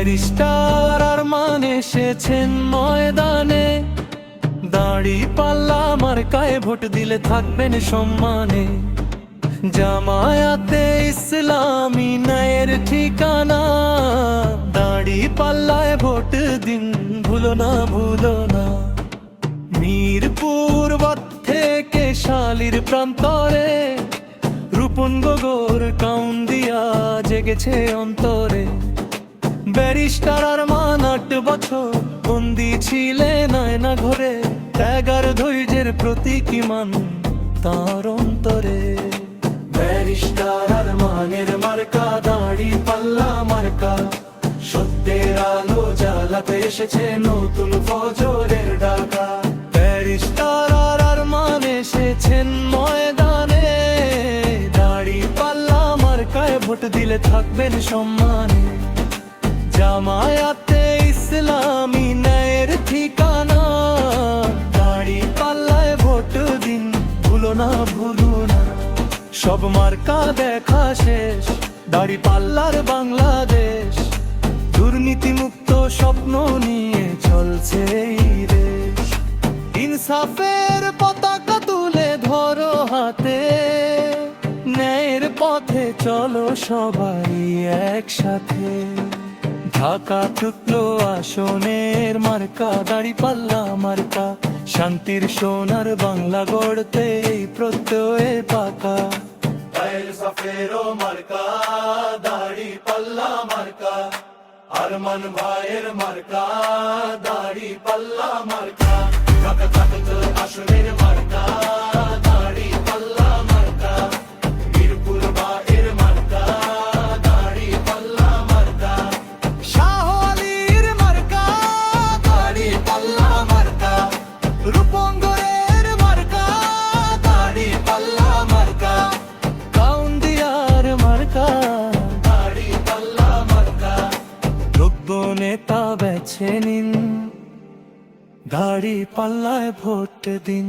Barrister আর মান এসেছেন ময়দানে। দাড়ি পাল্লা মার্কায় ভোট দিলে থাকবেন সম্মানে। জামায়াতে ইসলামী ন্যায়ের ঠিকানা। দাড়ি পাল্লায় ভোট দিন ভুলো না ভুলো না। মিরপুর থেকে শালির প্রান্তরে। রূপন গগর কাউন্দিয়া জেগেছে অন্তরে। ব্যারিস্টার আর মান আট বছর। বন্দি ছিলে নয়না ঘরে। ত্যাগার ধৈর্যের প্রতীকী মান তার অন্তরে। ব্যারিস্টার আর মানের মার্কা, দাড়ি পাল্লা মার্কা। সত্যের আলো জ্বালাতে এসেছে নতুন ফজরের ডাকা। ব্যারিস্টার আর আর মান এসেছেন ময়দানে। দাড়ি পাল্লা মার্কায় ভোট দিলে থাকবেন সম্মানে। জামায়াতে ইসলামী ন্যায়ের ঠিকানা। দাড়ি পাল্লায় ভোট দিন, ভুলো না ভুলো না। সব মার্কা দেখা শেষ, দাড়ি পাল্লার বাংলাদেশ। দুর্নীতি মুক্ত স্বপ্ন নিয়ে চলছে দেশ। ইনসাফের পতাকা তুলে ধরো হাতে। ন্যায়ের পথে চলো সবাই একসাথে। ঢাকা টুকলো আসনের মার্কা, দাড়ি পাল্লা মার্কা। শান্তির সোনার বাংলা গড়তে এই প্রত্যয়ে পাকা। সাফেরো মার্কা, দাড়ি পাল্লা মার্কা। আরমান ভাইয়ের মার্কা, দাড়ি পাল্লা মার্কা। মার্কা। নেতা বেছে নিন দাড়ি পাল্লায় ভোট দিন।